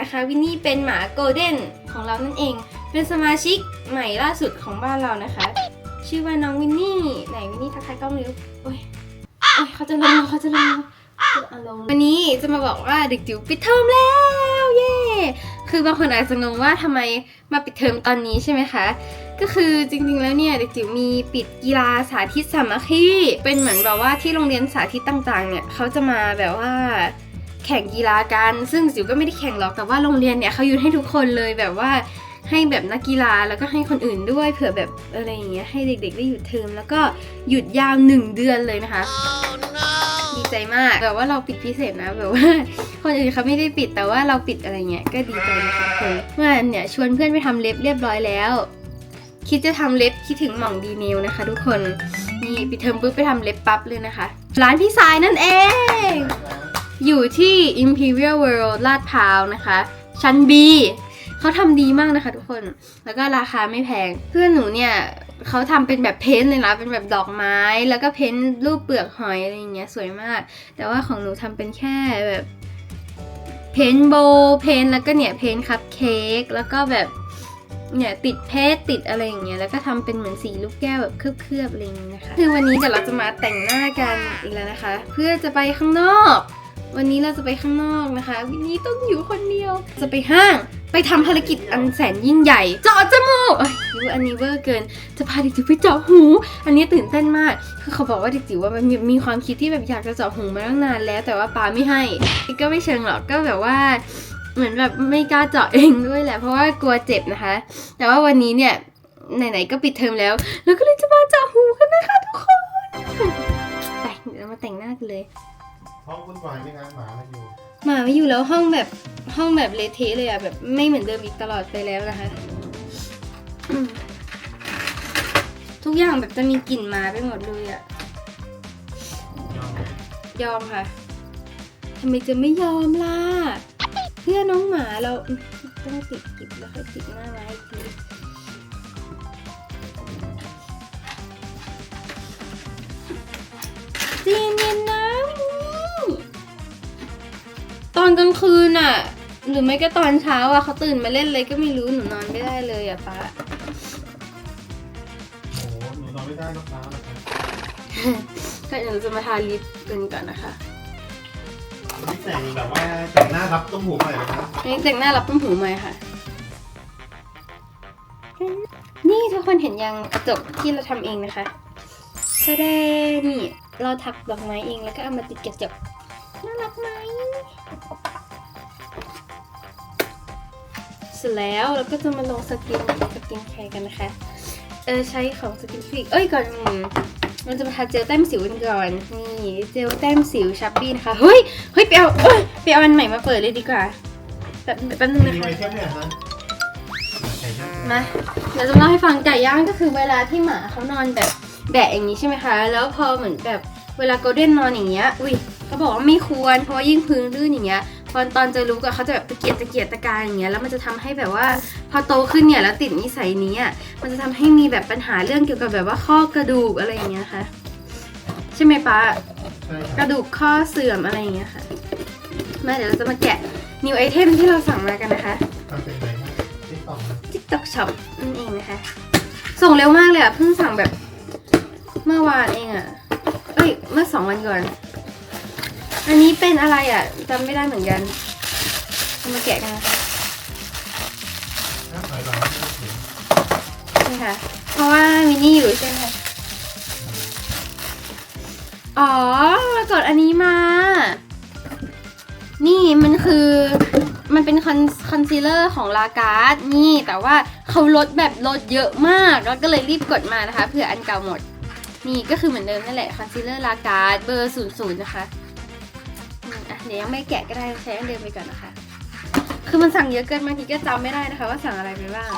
นะคะวินนี่เป็นหมาโกลเด้นของเรานั่นเอง เป็นสมาชิกใหม่ล่าสุดของบ้านเรานะคะ ชื่อว่าน้องวินนี่ไหนวินนี่ทักทายกล้องเร็วโอ้ยโอ้ยเขาจะลงเขาจะลงแล้วเอาลงวันนี้จะมาบอกว่าเด็กจิ๋วปิดเทอมแล้วเย้คือบางคนอาจจะงงว่าทำไมมาปิดเทอมตอนนี้ใช่ไหมคะก็คือจริงๆแล้วเนี่ยเด็กจิ๋วมีปิดกีฬาสาธิตสามัคคีเป็นเหมือนแบบว่าที่โรงเรียนสาธิตต่างๆเนี่ยเขาจะมาแบบว่า ข่งกีฬากัน ซึ่งจิ๋วก็ไม่ได้แข่งหรอกแต่ว่าโรงเรียนเนี่ยเขายุให้ทุกคนเลยแบบว่าให้แบบนักกีฬาแล้วก็ให้คนอื่นด้วยเผื่อแบบอะไรอย่างเงี้ยให้เด็กๆได้หยุดเทอมแล้วก็หยุดยาวหนึ่งเดือนเลยนะคะดีใจมากแบบว่าเราปิดพิเศษนะแบบว่าคนอื่นเขาไม่ได้ปิดแต่ว่าเราปิดอะไรเงี้ยก็ดีใจนะคะคนเมื่อวานเนี่ยชวนเพื่อนไปทำเล็บเรียบร้อยแล้ว คิดจะทำเล็บคิดถึงหม่องดีเนลนะคะ ทุกคนนี่ปิดเทอมปุ๊บไปทำเล็บปั๊บเลยนะคะ ร้านพี่สายนั่นเอง อยู่ที่ Imperial World ลาดพร้าวนะคะ ชั้น B เขาทำดีมากนะคะทุกคน แล้วก็ราคาไม่แพง เพื่อนหนูเนี่ยเขาทำเป็นแบบเพ้นท์เลยนะ เป็นแบบดอกไม้ แล้วก็เพ้นท์รูปเปลือกหอยอะไรอย่างเงี้ยสวยมาก แต่ว่าของหนูทำเป็นแค่แบบเพ้นท์โบเพ้นท์แล้วก็เนี่ยเพ้นท์คัพเค้กแล้วก็แบบเนี่ยติดเพชรติดอะไรอย่างเงี้ยแล้วก็ทำเป็นเหมือนสีลูกแก้วแบบเคลือบๆอะไรอย่างเงี้ยนะคะ คือวันนี้เดี๋ยวเราจะมาแต่งหน้ากันอีกแล้วนะคะ เพื่อจะไปข้างนอก วันนี้เราจะไปข้างนอกนะคะ วันนี้ต้องอยู่คนเดียว จะไปห้างไปทำภารกิจอันแสนยิ่งใหญ่เจาะจมูกยูอันนี้เวอร์เกิน จะพาเด็กจิ๋วไปเจาะหู อันนี้ตื่นเต้นมากคือเขาบอกว่าเด็กจิ๋วว่ามันมีความคิดที่แบบอยากจะเจาะหูมาตั้งนานแล้ว แต่ว่าป้าไม่ให้ก็ไม่เชิงหรอกก็แบบว่าเหมือนแบบไม่กล้าเจาะเองด้วยแหละเพราะว่ากลัวเจ็บนะคะ แต่ว่าวันนี้เนี่ยไหนๆก็ปิดเทอมแล้วเราก็เลยจะมาเจาะหูกันนะคะทุกคนไปเดี๋ยวเรามาแต่งหน้ากันเลย ห้องวุ่นวายไหมคะหมามาอยู่หมาไม่อยู่แล้วห้องแบบห้องแบบเละเทะเลยอะแบบไม่เหมือนเดิมอีกตลอดไปแล้วนะคะอืมทุกอย่างแบบจะมีกลิ่นหมาไปหมดเลยอะยอมไหมยอมค่ะทำไมจะไม่ยอมล่ะเพื่อน้องหมาเราอืมต้องติดกิบแล้วค่อยติดหน้าไม้อีกทีใจเย็น อนกลางคืนอะหรือไม่ก็ตอนเช้าอะเขาตื่นมาเล่นเลยก็ไม่รู้หนูนอนไม่ได้เลยอะป้าโอ้โหหนูนอนไม่ได้รองเท้าเหรอคะก็เดี๋ยวเราจะมาทาลิปกันก่อนนะคะนี่แต่งแบบว่าแต่งหน้ารับต้มหูหน่อยนะคะอันนี้แต่งหน้ารับต้มหูมาค่ะ นี่ทุกคนเห็นยังกระจกที่เราทำเองนะคะแสดงนี่เราถักดอกไม้เองแล้วก็เอามาติดกระจก เสร็จแล้วเราก็จะมาลงสกินสกินแคร์กันนะคะ เออใช้ของสกินฟลิกเอ้ยก่อนอื่นเราจะมาทาเจลแต้มสิวกันก่อน นี่เจลแต้มสิวชับบี้นะคะ เฮ้ย เฮ้ยไปเอาเอ้ยไปเอาอันใหม่มาเปิดเลยดีกว่าแบบแป๊บนึงมีนะคะไอเทมเนี่ยฮะไก่ย่างมาเดี๋ยวจะเล่าให้ฟังไก่ย่างก็คือเวลาที่หมาเขานอนแบบแบะอย่างนี้ใช่ไหมคะ แล้วพอเหมือนแบบเวลาโกลเด้นนอนอย่างเงี้ย อุ้ยเขาบอกว่าไม่ควร เพราะว่ายิ่งพื้นลื่นอย่างเงี้ย พอตอนจะลุกอะเขาจะแบบตะเกียกตะเกียกตะกายอย่างเงี้ยแล้วมันจะทำให้แบบว่าพอโตขึ้นเนี่ยแล้วติดนิสัยนี้อะมันจะทำให้มีแบบปัญหาเรื่องเกี่ยวกับแบบว่าข้อกระดูกอะไรอย่างเงี้ยค่ะ ใช่ไหมป้าใช่กค่ะระดูกข้อเสื่อมอะไรอย่างเงี้ยค่ะมาเดี๋ยวเราจะมาแกะ new item ที่เราสั่งมากันนะคะทำเป็นไหนคะติ๊กต็อกนะ TikTok Shop นั่นเองนะคะ ส่งเร็วมากเลยอะเพิ่งสั่งแบบเมื่อวานเองอะเอ้ยเมื่อสองวันก่อน อันนี้เป็นอะไรอะจำไม่ได้เหมือนกันเอามาแกะกันนะคะถ้าถอยหลังไม่ต้องเสียงนี่ค่ะ เพราะว่ามินนี่อยู่ใช่ไหมคะอ๋อเรากดอันนี้มา นี่มันคือมันเป็นคอนคอนซีลเลอร์ของลาการ์ดนี่แต่ว่าเขาลดแบบลดเยอะมาก แล้วก็เลยรีบกดมานะคะเผื่ออันเก่าหมด นี่ก็คือเหมือนเดิมนั่นแหละคอนซีลเลอร์ลาการ์ดเบอร์ศูนย์ศูนย์นะคะ เดี๋ยวยังไม่แกะก็ได้ใช้อันเดิมไปก่อนนะคะ คือมันสั่งเยอะเกินบางทีก็จำไม่ได้นะคะ ว่าสั่งอะไรไปบ้าง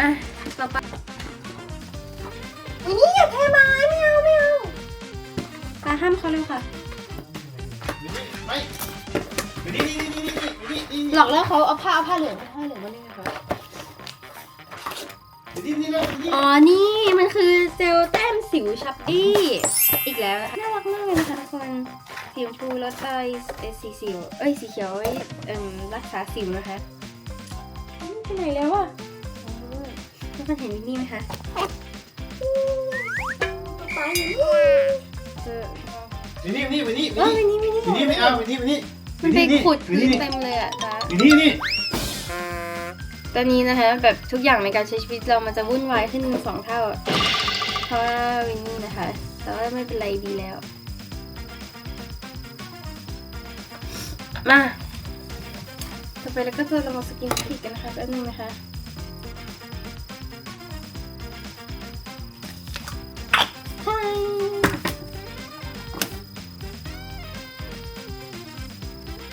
อะต่อไปอันนี้อย่าเทไม้ไม่เอาไม่เอาตาห้ามเขาเร็วค่ะ ไม่นี่นี่นี่นี่นี่นี่หลอกแล้วเขาเอาผ้าเอาผ้าเหลืองผ้าเหลืองมาเล่นกับเขานี่นี่นี่นี่อ๋อ นี่มันคือเจลแต้มสิวชับบี้ อีกแล้ว น่ารักมากเลยนะคะทุกคน สีชมพูแล้วได้เอ่อสีเขียวเอ้ยสีเขียวไว้เอ่มรักษาสิวนะคะนี่ไปไหนแล้วอะโอ้ยทุกคนเห็นวินนี่ไหมคะไปเจอวินนี่วินนี่วินนี่เอ้ยวินนี่วินนี่วินนี่ไม่เอาวินนี่วินนี่มันไปขุดวินนี่เต็มเลยอะจ้าวินนี่นี่ตอนนี้นะคะแบบทุกอย่างในการใช้ชีวิตเรามันจะวุ่นวายขึ้นสองเท่า เพราะว่าวินนี่นะคะ แต่ว่าไม่เป็นไรดีแล้ว มาต่อไปเราก็จะลงสกินคลิกกันนะคะแป๊บนึงนะคะฮาย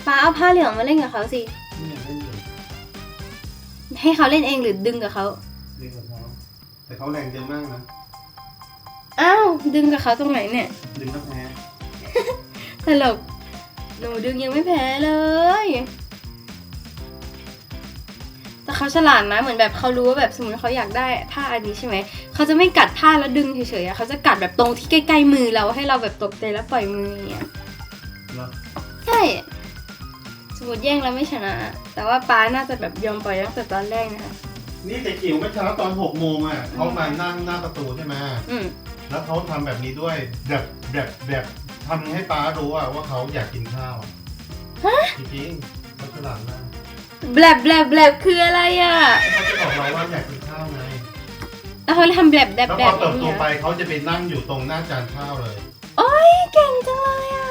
ป้าเอาผ้าเหลืองมาเล่นกับเขาสินี่เล่นอยู่ให้เขาเล่นเองหรือดึงกับเขา เล่นกับเขาแต่เขาแรงเยอะมากนะอ้าว ดึงกับเขาตรงไหนเนี่ย ดึงก็แพ้ตลก หนูดึงยังไม่แพ้เลย แต่เขาฉลาดนะเหมือนแบบเขารู้ว่าแบบสมมติเขาอยากได้ผ้าอันนี้ใช่ไหม เขาจะไม่กัดผ้าแล้วดึงเฉยๆอะเขาจะกัดแบบตรงที่ใกล้ๆมือเราให้เราแบบตกใจแล้วปล่อยมืออย่างเงี้ยเหรอใช่ สมมติแย่งแล้วไม่ชนะ แต่ว่าป้าน่าจะแบบยอมปล่อยตั้งแต่ตอนแรกนะคะ นี่แต่จิ๋วเมื่อเช้าตอนหกโมงอะเขามานั่งหน้าประตูใช่ไหมอืมแล้วเขาทำแบบนี้ด้วยแบบแบบแบบ ทำให้ป้ารู้อะว่าเขาอยากกินข้าวอะจริงๆเขาฉลาดมากแบลบแบลบแบลบคืออะไรอะเขาจะบอกเราว่าอยากกินข้าวไงแล้วเขาทำแบลบแบลบแล้วแบลพอบเติบอย่างโตเงี้ยไปเขาจะไปนั่งอยู่ตรงหน้าจานข้าวเลย โอ้ยเก่งจังเลยอะ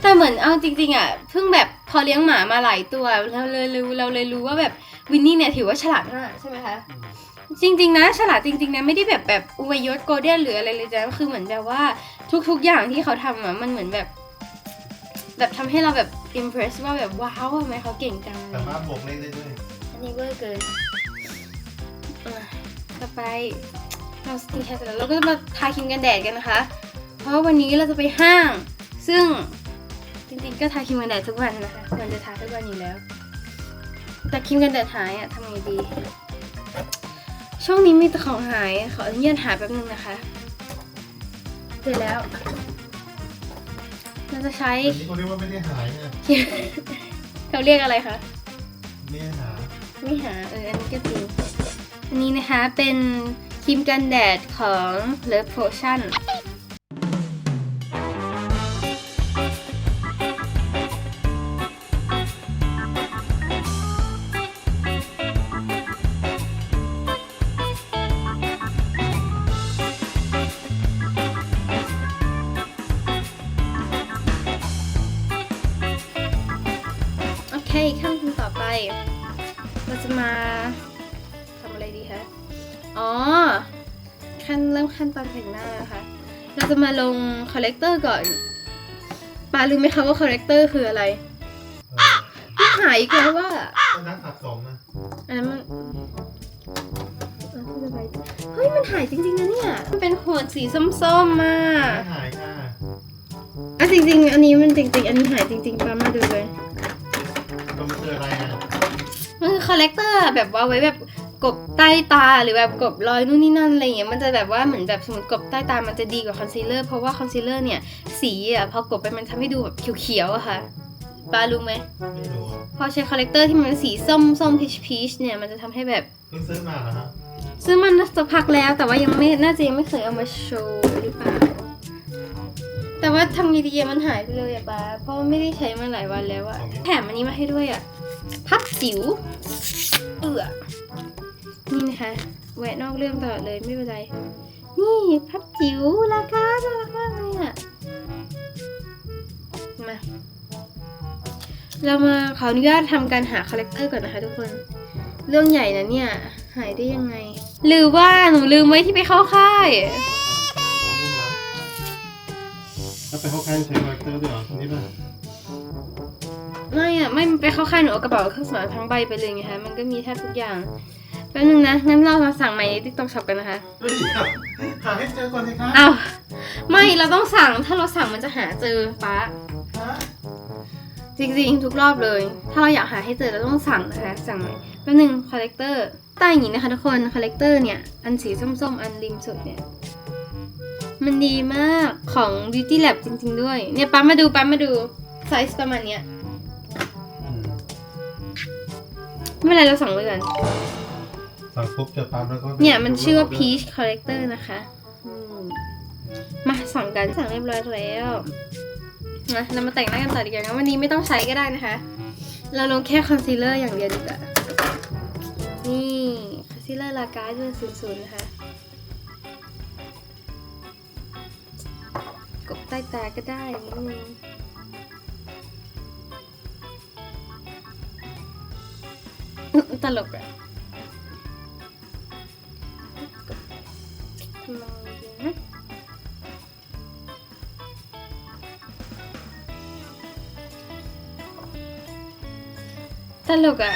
แต่เหมือนเอาจริง ๆอะเพิ่งแบบพอเลี้ยงหมามาหลายตัวเราเลยรู้เราเลยรู้ว่าแบบวินนี่เนี่ยถือว่าฉลาดมากใช่ไหมคะ จริง ๆ นะ ฉลาดจริง ๆ นะ ไม่ได้แบบแบบอวยยศโกลเด้นหรืออะไรเลยจ้ะคือเหมือนแบบว่า ทุกๆอย่างที่เขาทำอะมันเหมือนแบบ แบบทำให้เราแบบอิมเพรสว่าแบบว้าวทำไมเขาเก่งจังเลสายมารถบวกเลขได้ด้วยอันนี้เวอร์เกินอะต่อไปเราสกินแคร์เสร็จแล้วเราก็จะมาทาครีมกันแดดกันนะคะ เพราะว่าวันนี้เราจะไปห้าง ซึ่งจริงๆก็ทาครีมกันแดดทุกวันนะคะควรจะทาทุกวันอยู่แล้ว แต่ครีมกันแดดหายอะทำไงดี ช่วงนี้มีแต่ของหายขออนุญาตหาแป๊บนึงนะคะ เสร็จแล้ว เราจะใช้อันนี้เขาเรียกว่าไม่ได้หายนะเขาเรียกอะไรคะ ไม่ได้หาไม่หาเอออันนี้ก็จริง อันนี้นะคะเป็นครีมกันแดดของ Love Potion อ๋อ ขั้นเริ่มขั้นตอนแต่งหน้านะคะ เราจะมาลงคอลเลกเตอร์ก่อนปารู้ไหมคะว่าคอลเลกเตอร์คืออะไรเออมันหายอีกแล้วว่าก็นักสะสมนะอันนั้นมันเอาเข้าไปเฮ้ยมันหายจริงๆนะเนี่ย มันเป็นขวดสีส้มๆมาไม่หายค่ะอะจริง ๆ อันนี้มันจริง ๆ อันนี้หายจริงๆปามาดูเลยก็มันคืออะไรอะมันคือคอลเลกเตอร์แบบว่าไว้แบบ กบใต้ตาหรือแบบกบรอยนู่นนี่นั่นอะไรอย่างเงี้ยมันจะแบบว่าเหมือนแบบสมมติกบใต้ตามันจะดีกว่าคอนซีลเลอร์เพราะว่าคอนซีลเลอร์เนี่ยสีอะพอกบไปมันทำให้ดูแบบเขียวๆอะค่ะปารู้ไหมไม่รู้พอใช้คอลเลกเตอร์ที่มันเป็นสีส้มส้มพีชพีชเนี่ยมันจะทำให้แบบเพิ่งซื้อมาเหรอฮะซึ่งมันสักพักแล้วแต่ว่ายังไม่น่าจะยังไม่เคยเอามาโชว์หรือเปล่าแต่ว่าทำไงดีอะมันหายไปเลยอะป้าเพราะว่าไม่ได้ใช้มาหลายวันแล้วอะแถมอันนี้มาให้ด้วยอะพับจิ๋วเอือ นี่นะคะ แวะนอกเรื่องตลอดเลยไม่เป็นไร นี่พับจิ๋วราคาน่ารักมากเลยอะมา เรามาขออนุญาตทำการหาคาแรคเตอร์ก่อนนะคะทุกคน เรื่องใหญ่นะเนี่ย หายได้ยังไง หรือว่าหนูลืมไว้ที่ไปเข้าค่ายแล้วไปเข้าค่ายใช้คาแรคเตอร์ด้วยเหรอนี่ป่ะไม่อะไม่มันไปเข้าค่ายหนูเอากระเป๋าเครื่องสำอางทั้งใบไปเลยไงคะมันก็มีแทบทุกอย่าง แป๊บนึงนะงั้นเรามาสั่งใหม่ใน TikTok Shop กันนะคะเฮ้ยหาให้เจอก่อนสิคะอ้าวไม่เราต้องสั่งถ้าเราสั่งมันจะหาเจอป้าฮะจริงๆทุกรอบเลย ถ้าเราอยากหาให้เจอเราต้องสั่งนะคะสั่งใหม่แป๊บนึงคอลเลกเตอร์ใต้อย่างนี้นะคะทุกคนคอลเลกเตอร์เนี่ยอันสีส้มๆ อันริมสุดเนี่ยมันดีมากของ Beauty Lab จริง ๆ ด้วย เนี่ยปั๊มมาดูปั๊มมาดูไซส์ประมาณเนี้ยอืมไม่เป็นไรเราสั่งไว้ก่อน สั่งปุ๊บเจอปั๊มแล้วก็เนี่ยมันชื่อว่า Peach Collector นะคะอืมมาสั่งกันสั่งเรียบร้อยแล้วนะเรามาแต่งหน้ากันต่อดีกว่างั้นวันนี้ไม่ต้องใช้ก็ได้นะคะ เราลงแค่คอนซีลเลอร์อย่างเดียวดีกว่านี่คอนซีลเลอร์ลากาเบอร์ศูนย์ศูนย์นะคะกบใต้ตาก็ได้นิดนึงตลกอะ Loading. Talaga.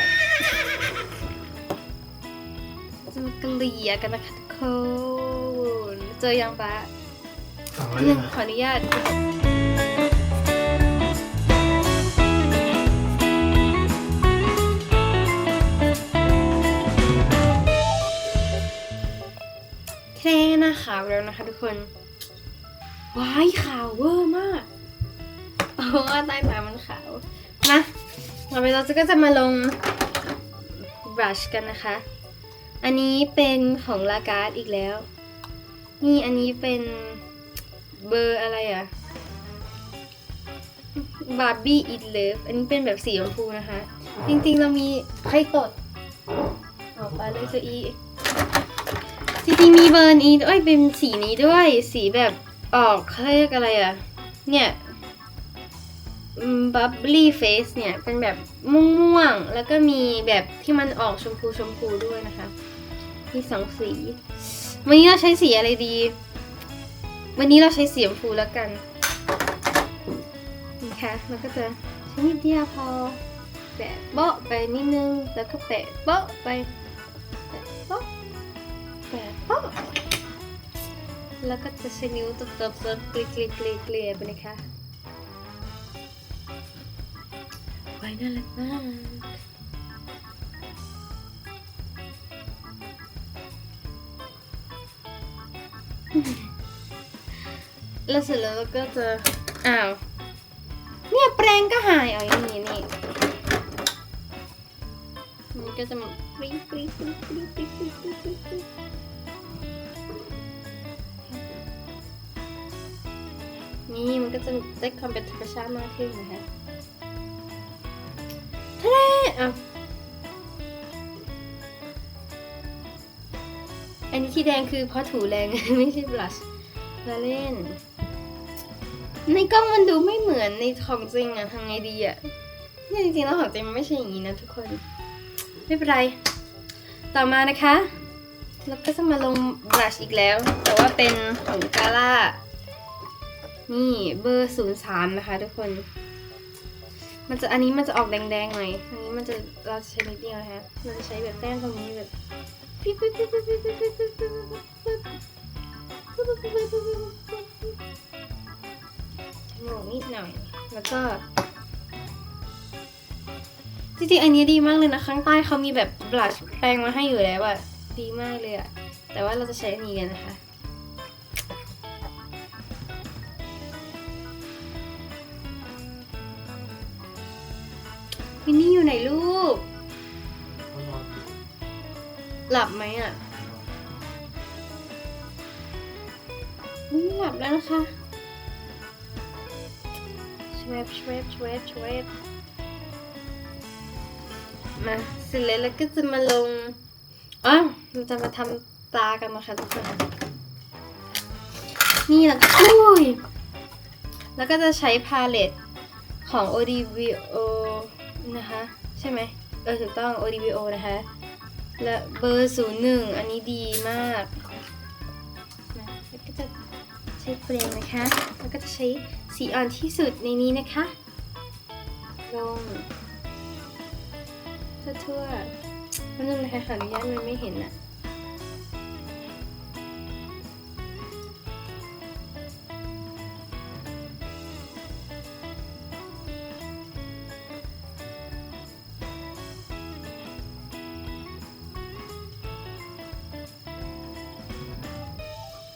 Ito magkaliya ka na katakon. Ito yan ba? ขออนุญาต แค่หน้าขาวแล้วนะคะทุกคนว้ายขาวเวอร์มากเพราะว่าใต้ตามันขาวมาต่อไปเราจะก็จะมาลงบรัชกันนะคะ อันนี้เป็นของลาการ์ดอีกแล้ว นี่อันนี้เป็นเบอร์อะไรอะบาร์บี้อิ l เลิฟอันนี้เป็นแบบสีชมพูนะคะ จริงๆเรามีใครตดออกไปเลยจะอี จริงๆมีเบอร์นี้ด้วยเป็นสีนี้ด้วย สีแบบออกเขาเรียกอะไรอะเนี่ยบับลี่เฟสเนี่ย เป็นแบบม่วงๆ แล้วก็มีแบบที่มันออกชมพูชมพูด้วยนะคะ มีสองสี วันนี้เราใช้สีอะไรดี วันนี้เราใช้สีชมพูแล้วกันนะคะแล้วก็จะใช้นิดเดียวพอ แปะโบ๊ะไปนิดนึง แล้วก็แปะโบ๊ะไปแปะโบ๊ะ ป๊ะแล้วก็จะใช้นิ้วตบๆๆเกลี่ยๆเกลี่ยเกลี่ยไปนะคะไว้น่ารักมากแล้วเสร็จแล้วก็จะอ้าว เนี่ยแปรงก็หายเอาอย่างนี้นี่มันก็จะมาปรี๊ดปรี๊ดปรี๊ดปรี๊ดปรี๊ดปรี๊ดปรี๊ดป นี่มันก็จะได้ความเป็นธรรมชาติมากขึ้นนะคะทะเลอะอันนี้ที่แดงคือเพราะถูแรง ไม่ใช่บลัชละเล่น ในกล้องมันดูไม่เหมือนในของจริงอะทำไงดีอะเนี่ยจริงๆแล้วของจริงมันไม่ใช่อย่างนี้นะทุกคน ไม่เป็นไร ต่อมานะคะแล้วก็จะมาลงบลัชอีกแล้ว แต่ว่าเป็นของกาล่า นี่เบอร์ศูนย์สามนะคะทุกคน มันจะอันนี้มันจะออกแดงๆหน่อย อันนี้มันจะเราจะใช้นิดเดียวนะคะเราจะใช้แบบแต้มตรงนี้แบบปิ๊บปิ๊บปิ๊บปิ๊บปิ๊บปิ๊บปิ๊บปิ๊บปิ๊บปิ๊บจมูกนิดหน่อย แล้วก็จริงๆอันนี้ดีมากเลยนะข้างใต้เขามีแบบบลัชแปรงมาให้อยู่แล้วอะดีมากเลยอะแต่ว่าเราจะใช้อันนี้กันนะคะ หลับไหมอะหลับแล้วนะคะชเวบชเวบชเวบชเวบมาเสร็จแล้วก็จะมาลงอ๋อเราจะมาทำตากันนะคะทุกคน นี่แล้วอุ้ยแล้วก็จะใช้พาเลตของ ODVO นะคะ ใช่ไหมเออถูกต้อง ODVO นะคะ และเบอร์ศูนย์หนึ่งอันนี้ดีมากนะแล้วก็จะใช้เพลงนะคะ แล้วก็จะใช้สีอ่อนที่สุดในนี้นะคะ ลงทั่วๆมันนึงนะคะขออนุญาตมันไม่เห็นอะ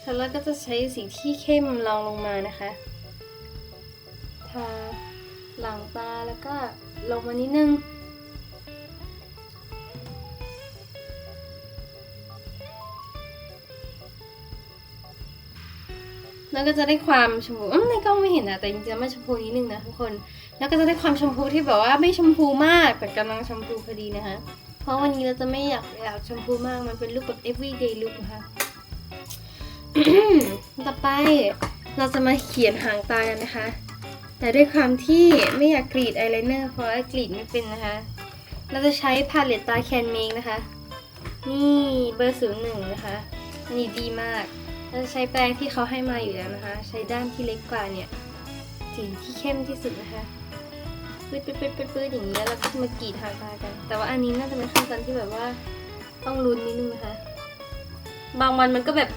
ขอแล้วก็จะใช้สีที่เข้มรองลงมานะคะทาหลังตาแล้วก็ลงมานิดนึงแล้วก็จะได้ความชมพูอในกล้องไม่เห็นนะแต่จริงๆมันชมพูนิดนึงนะทุกคน แล้วก็จะได้ความชมพูที่แบบว่าไม่ชมพูมากแต่กำลังชมพูพอดีนะคะ เพราะวันนี้เราจะไม่อยากอยากชมพูมากมันเป็นลุคแบบ everyday look นะคะ ต่อไปเราจะมาเขียนหางตากันนะคะ แต่ด้วยความที่ไม่อยากกรีดอายไลเนอร์เพราะว่ากรีดไม่เป็นนะคะ เราจะใช้พาเลตตาแคนเมกนะคะ นี่เบอร์ศูนย์หนึ่งนะคะอันนี้ดีมาก เราจะใช้แปรงที่เขาให้มาอยู่แล้วนะคะ ใช้ด้านที่เล็กกว่าเนี่ยสีที่เข้มที่สุดนะคะปื๊ดปื๊ดปื๊ดปื๊ดปื๊ดอย่างนี้แล้วเราก็มากรีดหางตากัน แต่ว่าอันนี้น่าจะเป็นขั้นตอนที่แบบว่าต้องลุ้นนิดนึงนะคะ บางวันมันก็แบบ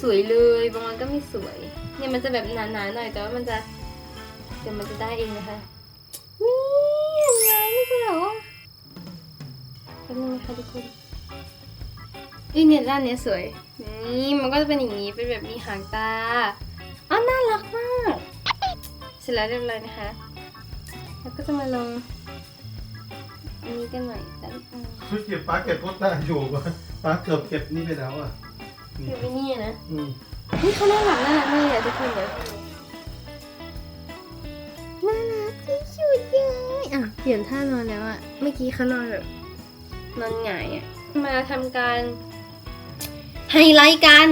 สวยเลยบางวันก็ไม่สวย เนี่ยมันจะแบบหนาๆหน่อยแต่ว่ามันจะเดี๋ยวมันจะได้เองนะคะนี่เห็นไหมไม่ใช่หรอแป๊บนึงนะคะทุกคนอ้ยเนี่ยด้านเนี้ยสวย นี่มันก็จะเป็นอย่างนี้เป็นแบบมีหางตาอ๋อน่ารักมากเสร็จแล้วเรียบร้อยนะคะ แล้วก็จะมาลงอันนี้กันหน่อยด้านข้างเก็บป้าเก็บโพสต์ตาอยู่วะป้าเกือบเก็บนี่ไปแล้วอะ นี่เดี๋ยวไปนี่นะอืมนี่เขาน่ารักน่ารักมากเลยอะทุกคนเดี๋ยวน่ารักที่สุดเลยอะเปลี่ยนท่านอนแล้วอะเมื่อกี้เขานอนแบบนอนหงายอะมาทำการไฮไลท์กัน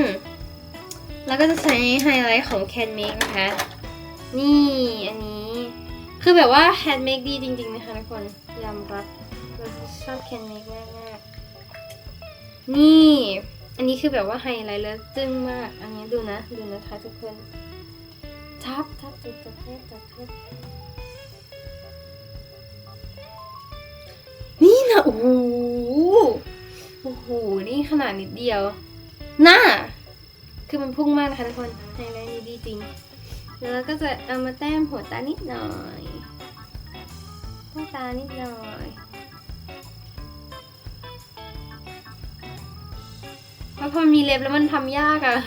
แล้วก็จะใช้ไฮไลท์ของ Can Make นะคะ นี่อันนี้คือแบบว่า Handmake ดีจริงๆนะคะทุกคนยอมรับเราชอบ Can Make มากมากๆนี่ อันนี้คือแบบว่าไฮไลท์แล้วจึ้งมาก อันนี้ดูนะ ดูนะคะทุกคน ทับทับจับจับเทปจับเทปนี่นะโอ้โหโอ้โห นี่ขนาดนิดเดียวหน้าคือมันพุ่งมากนะคะทุกคนไฮไลท์นี้ดีจริง แล้วก็จะเอามาแต้มหัวตานิดหน่อยใต้ตานิดหน่อย พอมีเล็บแล้วมันทำยากอะ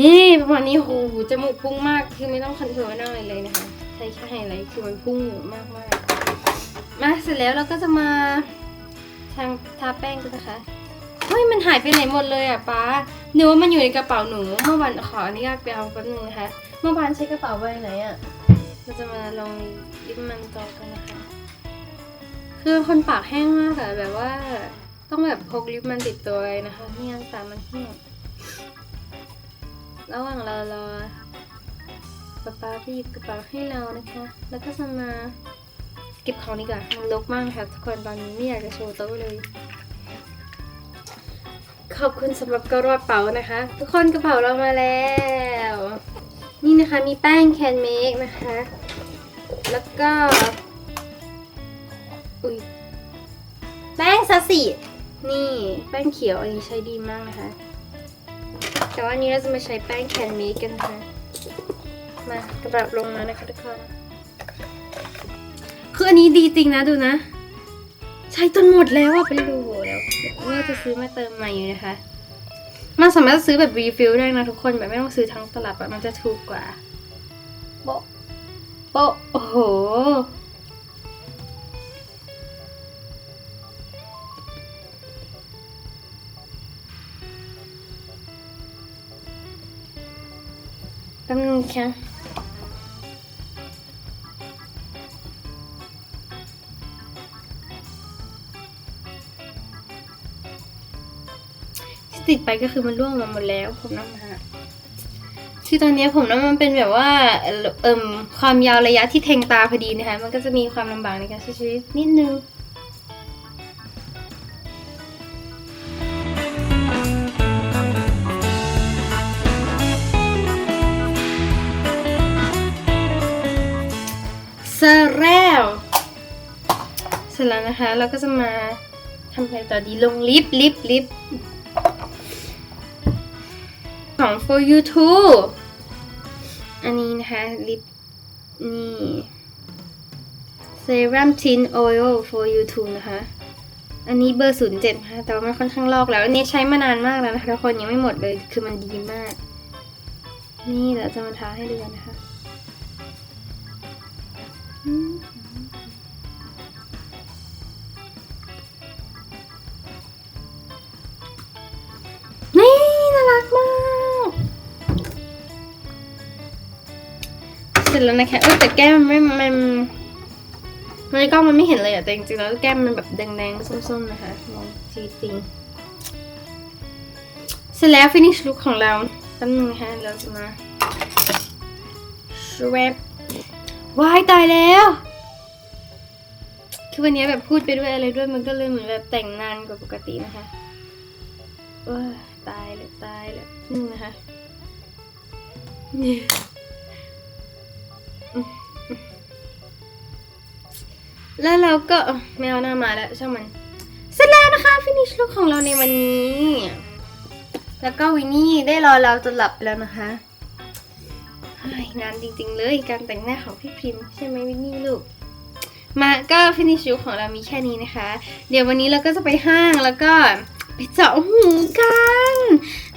นี่ประมาณนี้โหจมูกพุ่งมากคือไม่ต้องคอนโทรลอะไรเลยนะคะ ใช้แค่ไฮไลท์คือมันพุ่งมากมากมาเสร็จแล้วเราก็จะมาทางทาแป้งกันนะคะเฮ้ยมันหายไปไหนหมดเลยอะป้าหนูว่ามันอยู่ในกระเป๋าหนูเมื่อวันขออนุญาตไปเอาแป๊บนึงนะคะเมื่อวานใช้กระเป๋าใบไหนอะเราจะมาลองลิปมันจอกันนะคะ คือคนปากแห้งมากอะแบบว่าต้องแบบพกลิปมันติดตัวเลยนะคะไม่งั้นตามันแห้งระหว่างเรารอป๊าป๊าไปหยิบกระเป๋าให้เรานะคะ แล้วก็จะมาเก็บของดีกว่ามันรกมากค่ะทุกคนตอนนี้ไม่อยากจะโชว์โต๊ะเลย ขอบคุณสำหรับกระเป๋านะคะ ทุกคนกระเป๋าเรามาแล้ว นี่นะคะมีแป้งแคนเมกนะคะ แล้วก็ อุ้ยแป้งซาสิ นี่แป้งเขียวอันนี้ใช้ดีมากนะคะ แต่ว่าอันนี้เราจะมาใช้แป้งแคนเมกกันนะคะ มากระดับลงมานะคะทุกคนคืออันนี้ดีจริงนะดูนะ ใช้จนหมดแล้วอะไปดูแล้วว่าจะซื้อมาเติมใหม่อยู่นะคะมันสามารถซื้อแบบรีฟิลได้นะทุกคนแบบไม่ต้องซื้อทั้งตลับอะมันจะถูกกว่าโปะโปะโอ้โห แป๊บนึงค่ะที่ติดไปก็คือมันร่วงมาหมดแล้วผมน้ำมันคือตอนนี้ผมน้ำมันเป็นแบบว่าเอิ่มความยาวระยะที่แทงตาพอดีนะคะ มันก็จะมีความลำบากในการใช้ชีวิตนิดนึง นะคะเราก็จะมาทำอะไรต่อดีลงลิปลิปลิปของ for you too อันนี้นะคะลิปนี่ serum tint oil for you too นะคะ อันนี้เบอร์ศูนย์เจ็ดค่ะแต่ว่ามันค่อนข้างลอกแล้ว อันนี้ใช้มานานมากแล้วนะคะทุกคนยังไม่หมดเลยคือมันดีมาก นี่เดี๋ยวจะมาทาให้ดูนะคะ ร็จแล้วนะคะเออแต่แก้มมันไม่มันในกล้องมันไม่เห็นเลยอะแต่จริงๆแล้วแก้มมันแบบแดงๆส้มๆนะคะลองจีจริงเสร็จแล้ว finish look ของเราแป๊บนึงนะคะเราจะมา swap ว้ายตายแล้ว คือวันนี้แบบพูดไปด้วยอะไรด้วยมันก็เลยเหมือนแบบแต่งนานกว่าปกตินะคะเออตายเลยตายเลยนี่นะคะ แล้วเราก็เอ้าไม่เอาหน้ามาแล้วช่างมัน เสร็จแล้วนะคะ finish look ของเราในวันนี้ แล้วก็วินนี่ได้รอเราจนหลับแล้วนะคะเฮ้ยนานจริงๆเลยการแต่งหน้าของพี่พิมใช่ไหมวินนี่ลูกมาก็ finish look ของเรามีแค่นี้นะคะ เดี๋ยววันนี้เราก็จะไปห้างแล้วก็ไปเจาะหูกัน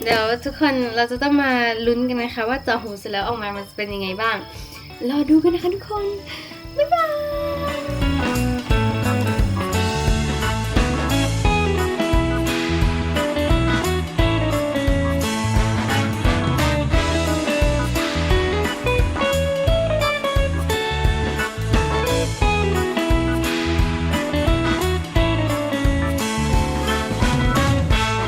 เดี๋ยวทุกคนเราจะต้องมาลุ้นกันนะคะ ว่าเจาะหูเสร็จแล้วออกมามันจะเป็นยังไงบ้างรอดูกันนะคะทุกคนบ๊ายบาย